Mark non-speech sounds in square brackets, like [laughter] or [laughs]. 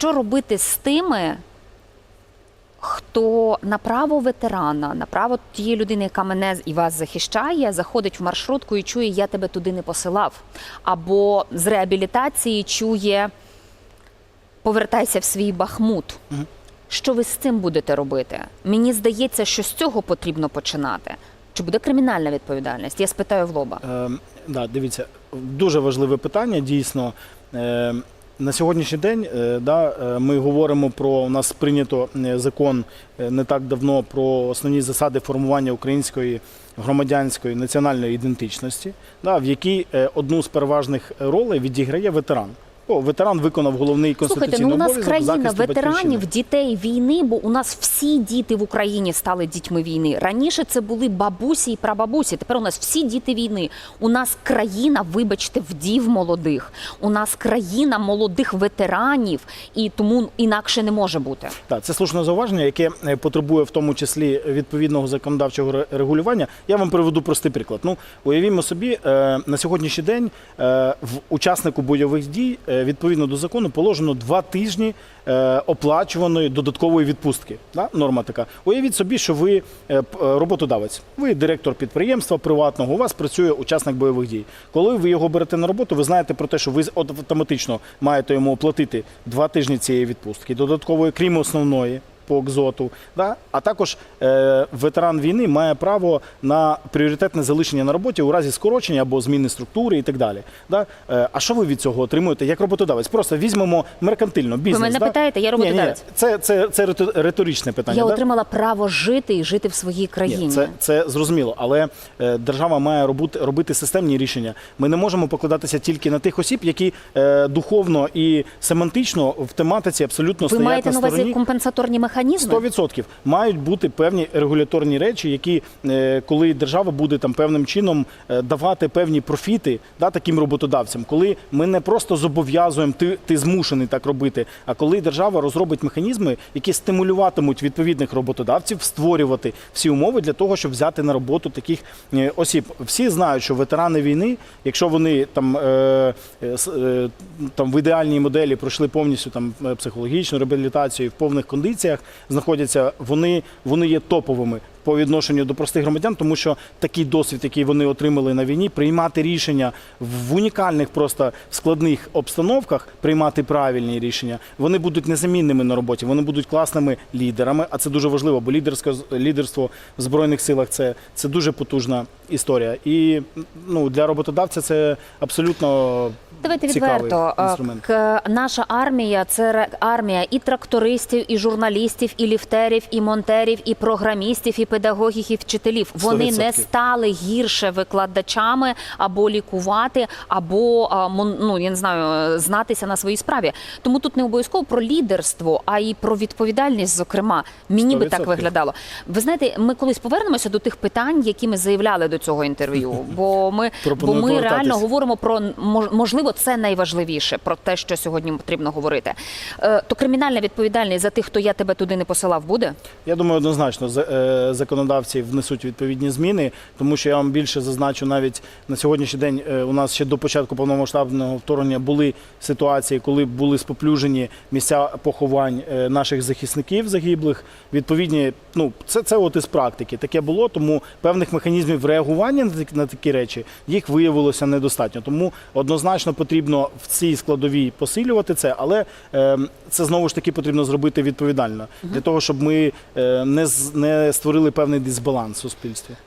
що робити з тими, хто на право ветерана, на право тієї людини, яка мене і вас захищає, заходить в маршрутку і чує, я тебе туди не посилав. Або з реабілітації чує повертайся в свій бахмут. Що ви з цим будете робити? Мені здається, що з цього потрібно починати. Чи буде кримінальна відповідальність? Я спитаю в лоба. Е, да, дивіться, дуже важливе питання. Дійсно, е, на сьогоднішній день е, да, е, ми говоримо про у нас прийнято е, закон не так давно про основні засади формування української громадянської національної ідентичності, да, в якій одну з переважних ролей відіграє ветеран. О, ветеран виконав головний Слухайте, конституційний ну у нас обов'язок країна захисту ветеранів, батьківщини. дітей війни, бо у нас всі діти в Україні стали дітьми війни. Раніше це були бабусі і прабабусі. Тепер у нас всі діти війни. У нас країна, вибачте, вдів молодих. У нас країна молодих ветеранів, і тому інакше не може бути. Так, це слушне зауваження, яке е, потребує в тому числі відповідного законодавчого ре- регулювання. Я вам приведу простий приклад. Ну, уявімо собі, е, на сьогоднішній день е, в учаснику бойових дій е, відповідно до закону положено два тижні е, оплачуваної додаткової відпустки. Норма така. Уявіть собі, що ви е, е, роботодавець, ви директор підприємства приватного, у вас працює учасник бойових дій. Коли ви його берете на роботу, ви знаєте про те, що ви автоматично маєте йому оплатити два тижні цієї відпустки, додаткової, крім основної. По екзоту, да? а також е, ветеран війни має право на пріоритетне залишення на роботі у разі скорочення або зміни структури і так далі. Да? Е, а що ви від цього отримуєте як роботодавець? Просто візьмемо меркантильно бізнес. Ви мене да? питаєте, я Ні, ні, роботодавець. це, це, це риторичне питання. Я да? отримала право жити і жити в своїй країні. Ні, це, це зрозуміло, але е, держава має робити, робити системні рішення. Ми не можемо покладатися тільки на тих осіб, які е, духовно і семантично в тематиці абсолютно Ви стоять маєте на на увазі компенсаторні механізми? 100% мають бути певні регуляторні речі, які е, коли держава буде там певним чином е, давати певні профіти да, таким роботодавцям, коли ми не просто зобов'язуємо ти, ти змушений так робити, а коли держава розробить механізми, які стимулюватимуть відповідних роботодавців створювати всі умови для того, щоб взяти на роботу таких е, осіб. Всі знають, що ветерани війни, якщо вони там, е, е, там в ідеальній моделі пройшли повністю там психологічну реабілітацію в повних кондиціях знаходяться, вони, вони є топовими. По відношенню до простих громадян, тому що такий досвід, який вони отримали на війні, приймати рішення в унікальних, просто складних обстановках, приймати правильні рішення, вони будуть незамінними на роботі. Вони будуть класними лідерами. А це дуже важливо, бо лідерське лідерство в збройних силах це, це дуже потужна історія. І ну для роботодавця це абсолютно Давайте відверто. інструмент. К, наша армія це армія і трактористів, і журналістів, і ліфтерів, і монтерів, і програмістів, і педагогів, і вчителів. Вони не 100%. стали гірше викладачами або лікувати, або ну я не знаю, знатися на своїй справі. Тому тут не обов'язково про лідерство, а й про відповідальність. Зокрема, мені би так виглядало. Ви знаєте, ми колись повернемося до тих питань, які ми заявляли до цього інтерв'ю. [laughs] Бо ми бо ми реально говоримо про мож- можливо, це найважливіше про те, що сьогодні потрібно говорити. Е, То кримінальна відповідальність за тих, хто я тебе туди не посилав, буде. Я думаю, однозначно е, законодавці внесуть відповідні зміни, тому що я вам більше зазначу, навіть на сьогоднішній день е, у нас ще до початку повномасштабного вторгнення були ситуації, коли були споплюжені місця поховань е, наших захисників загиблих. Відповідні, ну це, це от із практики. Таке було, тому певних механізмів реагування на такі, на такі речі їх виявилося недостатньо. Тому однозначно потрібно в цій складовій посилювати це, але е, це знову ж таки потрібно зробити відповідально для того, щоб ми е, не, не створили певний дисбаланс в суспільстві.